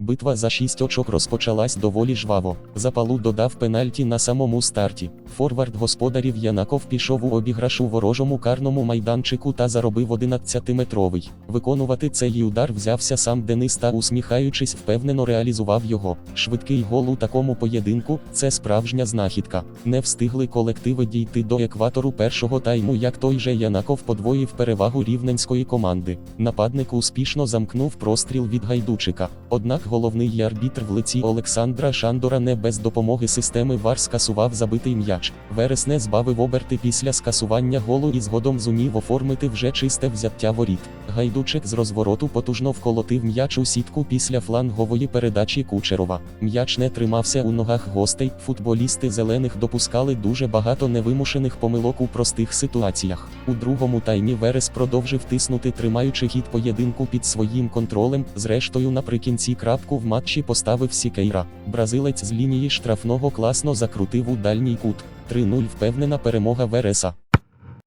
Битва за 6 очок розпочалась доволі жваво. Запалу додав пенальті на самому старті. Форвард господарів Янаков пішов у обіграш у ворожому карному майданчику та заробив 11-метровий. Виконувати цей удар взявся сам Денис та усміхаючись впевнено реалізував його. Швидкий гол у такому поєдинку це справжня знахідка. Не встигли колективи дійти до екватору першого тайму, як той же Янаков подвоїв перевагу рівненської команди. Нападник успішно замкнув простріл від гайдучика. Однак головний арбітр в лиці Олександра Шандора не без допомоги системи ВАР скасував забитий м'яч. Вересне збавив оберти після скасування голу і згодом зумів оформити вже чисте взяття воріт. Гайдучик з розвороту потужно вколотив м'яч у сітку після флангової передачі Кучерова. М'яч не тримався у ногах гостей. Футболісти зелених допускали дуже багато невимушених помилок у простих ситуаціях. У другому таймі Верес продовжив тиснути, тримаючи хід поєдинку під своїм контролем. Зрештою, наприкінці крапку в матчі поставив Сікейра. Бразилець з лінії штрафного класно закрутив у дальній кут. 3-0 впевнена перемога Вереса.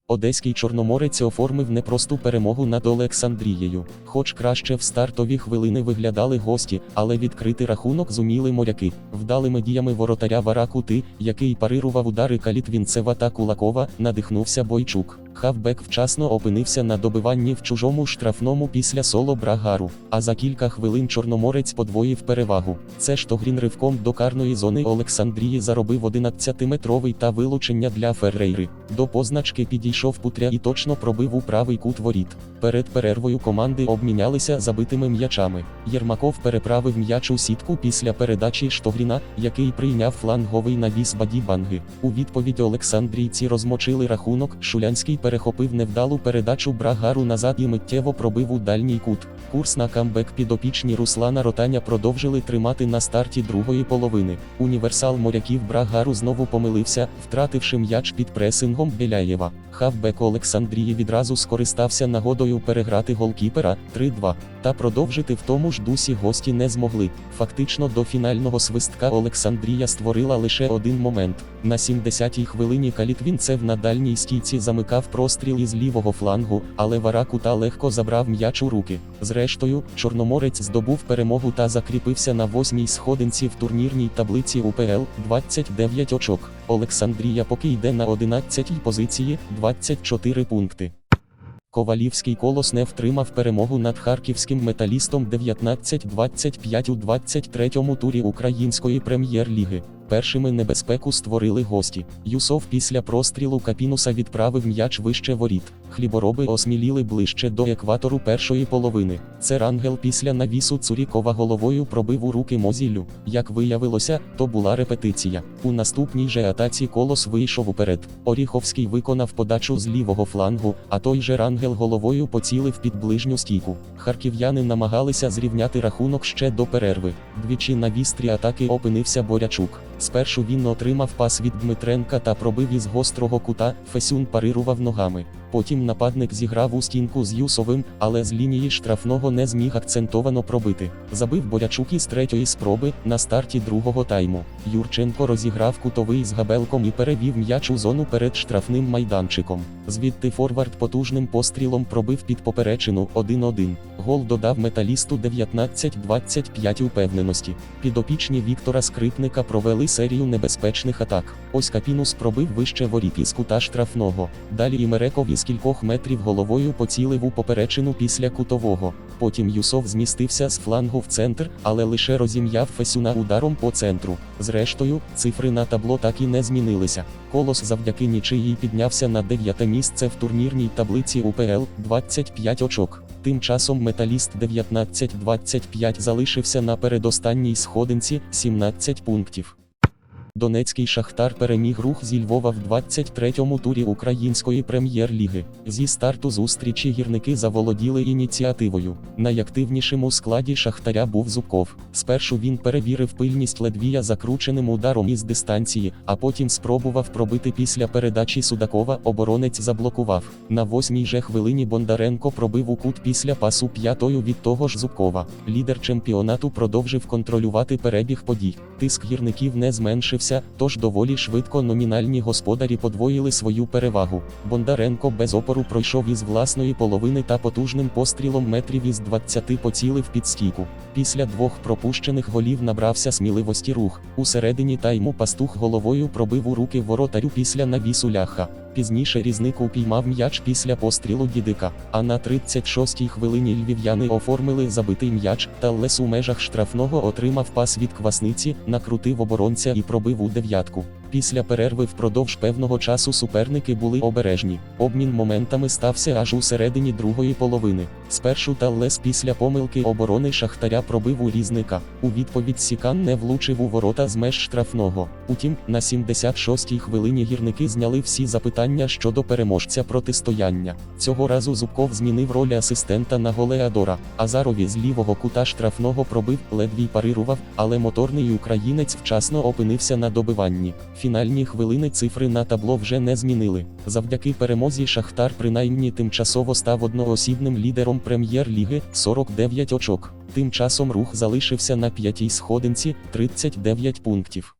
Одеський чорноморець оформив непросту перемогу над Олександрією. Хоч краще в стартові хвилини виглядали гості, але відкрити рахунок зуміли моряки. Вдалими діями воротаря Варакути, який парирував удари Калітвінцева та Кулакова, надихнувся Бойчук. Хавбек вчасно опинився на добиванні в чужому штрафному після соло Брагару, а за кілька хвилин Чорноморець подвоїв перевагу. Це Штогрін ривком до карної зони Олександрії заробив 11-метровий та вилучення для Феррейри. До позначки підійшов Путря і точно пробив у правий кут воріт. Перед перервою команди обмінялися забитими м'ячами. Єрмаков переправив м'яч у сітку після передачі Штогріна, який прийняв фланговий навіс Бадібанги. У відповідь Олександрійці розмочили рахунок. Шулянський перехопив невдалу передачу Брагару назад і миттєво пробив у дальній кут. Курс на камбек підопічні Руслана Ротаня продовжили тримати на старті другої половини. Універсал моряків Брагару знову помилився, втративши м'яч під пресингом Біляєва. Хавбек Олександрії відразу скористався нагодою переграти голкіпера 3-2. Та продовжити в тому ж дусі гості не змогли. Фактично до фінального свистка Олександрія створила лише один момент. На 70-й хвилині Калітвінцев на дальній стійці замикав простріл із лівого флангу, але Варакута легко забрав м'яч у руки. Зрештою, Чорноморець здобув перемогу та закріпився на восьмій сходинці в турнірній таблиці УПЛ 29 очок. Олександрія поки йде на 11-й позиції 24 пункти. Ковалівський колос не втримав перемогу над харківським металістом 19-25 у 23-му турі української прем'єр-ліги. Першими небезпеку створили гості. Юсов після прострілу Капінуса відправив м'яч вище воріт. Хлібороби осміліли ближче до екватору першої половини. Це рангел після навісу Цурікова головою пробив у руки Мозіллю. Як виявилося, то була репетиція. У наступній же атаці колос вийшов уперед. Оріховський виконав подачу з лівого флангу, а той же рангел головою поцілив під ближню стійку. Харків'яни намагалися зрівняти рахунок ще до перерви. Двічі на вістрі атаки опинився Борячук. Спершу він отримав пас від Дмитренка та пробив із гострого кута, Фесюн парирував ногами. Потім нападник зіграв у стінку з Юсовим, але з лінії штрафного не зміг акцентовано пробити. Забив Борячук із третьої спроби на старті другого тайму. Юрченко розіграв кутовий з габелком і перевів м'яч у зону перед штрафним майданчиком. Звідти Форвард потужним пострілом пробив під поперечину 1-1. Гол додав металісту 19-25 упевненості. Підопічні Віктора Скрипника провели серію небезпечних атак. Ось Капінус пробив вище воріт із кута штрафного. Далі Імереков із кількох метрів головою поцілив у поперечину після кутового. Потім Юсов змістився з флангу в центр, але лише розім'яв Фесюна ударом по центру. Зрештою, цифри на табло так і не змінилися. Колос завдяки нічиїй піднявся на дев'яте місце в турнірній таблиці УПЛ 25 очок. Тим часом металіст 19-25 залишився на передостанній сходинці 17 пунктів. Донецький шахтар переміг рух зі Львова в 23-му турі української прем'єр-ліги. Зі старту зустрічі гірники заволоділи ініціативою. Найактивнішим у складі шахтаря був Зубков. Спершу він перевірив пильність ледвія закрученим ударом із дистанції, а потім спробував пробити після передачі Судакова. Оборонець заблокував. На восьмій же хвилині Бондаренко пробив у кут після пасу п'ятою від того ж Зубкова. Лідер чемпіонату продовжив контролювати перебіг подій. тиск гірників не зменшився, тож доволі швидко номінальні господарі подвоїли свою перевагу. Бондаренко без опору пройшов із власної половини та потужним пострілом метрів із 20 поцілив під стійку. Після двох пропущених голів набрався сміливості рух. У середині тайму пастух головою пробив у руки воротарю після навісу ляха. Пізніше різник упіймав м'яч після пострілу дідика. А на 36-й хвилині львів'яни оформили забитий м'яч, та Лес у межах штрафного отримав пас від квасниці, накрутив оборонця і пробив у дев'ятку. Після перерви впродовж певного часу суперники були обережні. Обмін моментами стався аж у середині другої половини. Спершу Таллес після помилки оборони Шахтаря пробив у різника. У відповідь Сікан не влучив у ворота з меж штрафного. Утім, на 76-й хвилині гірники зняли всі запитання щодо переможця протистояння. Цього разу Зубков змінив роль асистента на Голеадора. Азарові з лівого кута штрафного пробив, ледвій парирував, але моторний українець вчасно опинився на добиванні. Фінальні хвилини цифри на табло вже не змінили. Завдяки перемозі Шахтар принаймні тимчасово став одноосібним лідером прем'єр-ліги 49 очок. Тим часом рух залишився на п'ятій сходинці 39 пунктів.